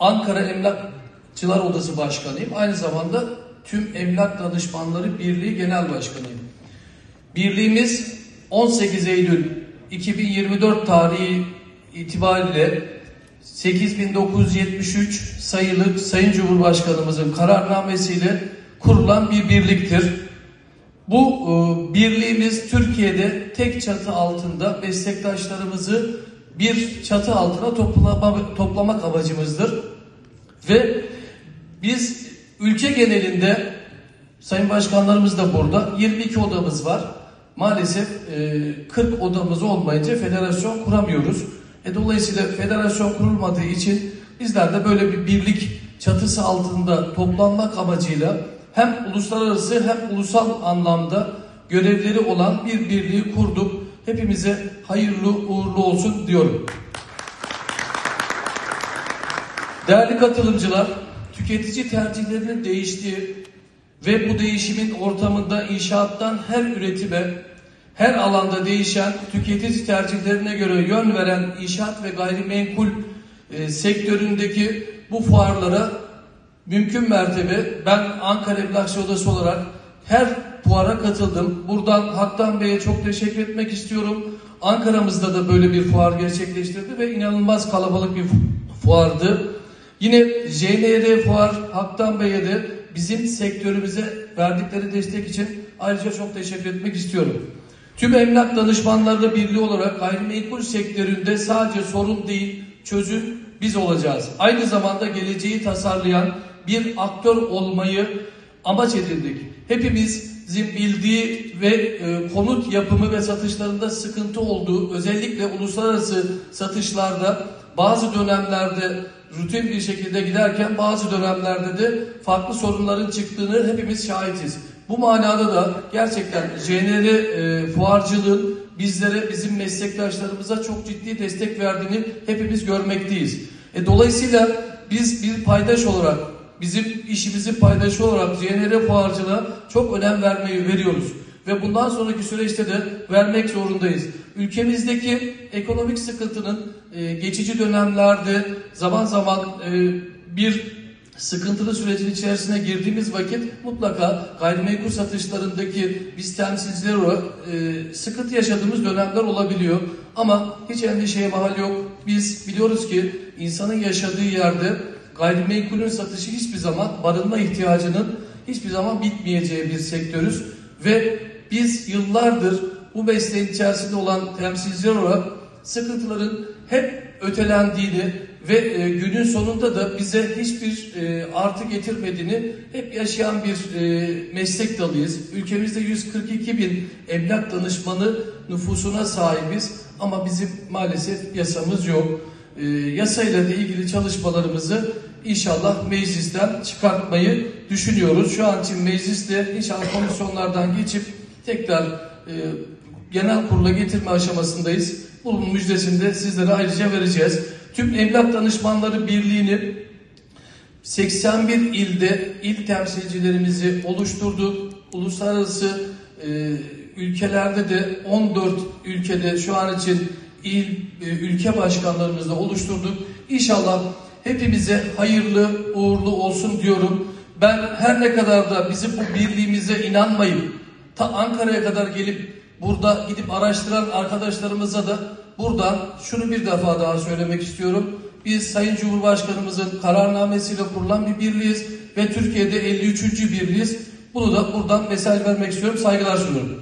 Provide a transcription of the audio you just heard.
Ankara Emlakçılar Odası Başkanıyım. Aynı zamanda tüm Emlak Danışmanları Birliği Genel Başkanıyım. Birliğimiz 18 Eylül 2024 tarihi itibariyle 8973 sayılı Sayın Cumhurbaşkanımızın kararnamesiyle kurulan bir birliktir. Bu e, birliğimiz Türkiye'de tek çatı altında meslektaşlarımızı bir çatı altına toplama, toplamak amacımızdır. Ve biz ülke genelinde Sayın Başkanlarımız da burada 22 odamız var. Maalesef e, 40 odamız olmayınca federasyon kuramıyoruz. E, dolayısıyla federasyon kurulmadığı için bizler de böyle bir birlik çatısı altında toplanmak amacıyla hem uluslararası hem ulusal anlamda görevleri olan bir birliği kurduk. Hepimize hayırlı uğurlu olsun diyorum. Değerli katılımcılar, tüketici tercihlerinin değiştiği ve bu değişimin ortamında inşaattan her üretime, her alanda değişen tüketici tercihlerine göre yön veren inşaat ve gayrimenkul e, sektöründeki bu fuarlara mümkün mertebe ben Ankara Emlakçı Odası olarak her fuara katıldım. Buradan Haktan Bey'e çok teşekkür etmek istiyorum. Ankara'mızda da böyle bir fuar gerçekleştirdi ve inanılmaz kalabalık bir fuardı. Yine JNR Fuar Haktan Bey'e de bizim sektörümüze verdikleri destek için ayrıca çok teşekkür etmek istiyorum. Tüm emlak danışmanları birliği olarak gayrimenkul sektöründe sadece sorun değil, çözüm biz olacağız. Aynı zamanda geleceği tasarlayan bir aktör olmayı amaç edindik. Hepimizin bildiği ve e, konut yapımı ve satışlarında sıkıntı olduğu, özellikle uluslararası satışlarda bazı dönemlerde rutin bir şekilde giderken bazı dönemlerde de farklı sorunların çıktığını hepimiz şahitiz. Bu manada da gerçekten JNR e, fuarcılığın bizlere, bizim meslektaşlarımıza çok ciddi destek verdiğini hepimiz görmekteyiz. E, dolayısıyla biz bir paydaş olarak, bizim işimizin paydaşı olarak JNR fuarcılığa çok önem vermeyi veriyoruz. Ve bundan sonraki süreçte de vermek zorundayız. Ülkemizdeki ekonomik sıkıntının e, geçici dönemlerde zaman zaman e, bir sıkıntılı sürecin içerisine girdiğimiz vakit mutlaka gayrimenkul satışlarındaki biz temsilciler olarak e, sıkıntı yaşadığımız dönemler olabiliyor. Ama hiç endişeye mahal yok. Biz biliyoruz ki insanın yaşadığı yerde gayrimenkulün satışı hiçbir zaman barınma ihtiyacının hiçbir zaman bitmeyeceği bir sektörüz. Ve biz yıllardır bu mesleğin içerisinde olan temsilciler olarak sıkıntıların hep ötelendiğini ve e, günün sonunda da bize hiçbir e, artı getirmediğini hep yaşayan bir e, meslek dalıyız. Ülkemizde 142 bin emlak danışmanı nüfusuna sahibiz ama bizim maalesef yasamız yok. E, yasayla ilgili çalışmalarımızı inşallah meclisten çıkartmayı düşünüyoruz. Şu an için mecliste inşallah komisyonlardan geçip tekrar e, genel kurula getirme aşamasındayız. Bunun müjdesini de sizlere ayrıca vereceğiz. Tüm Emlak Danışmanları Birliği'ni 81 ilde il temsilcilerimizi oluşturduk. Uluslararası e, ülkelerde de 14 ülkede şu an için il e, ülke başkanlarımızla oluşturduk. İnşallah hepimize hayırlı uğurlu olsun diyorum. Ben her ne kadar da bizim bu birliğimize inanmayıp ta Ankara'ya kadar gelip burada gidip araştıran arkadaşlarımıza da buradan şunu bir defa daha söylemek istiyorum. Biz Sayın Cumhurbaşkanımızın kararnamesiyle kurulan bir birliğiz ve Türkiye'de 53. birliğiz. Bunu da buradan mesaj vermek istiyorum. Saygılar sunuyorum.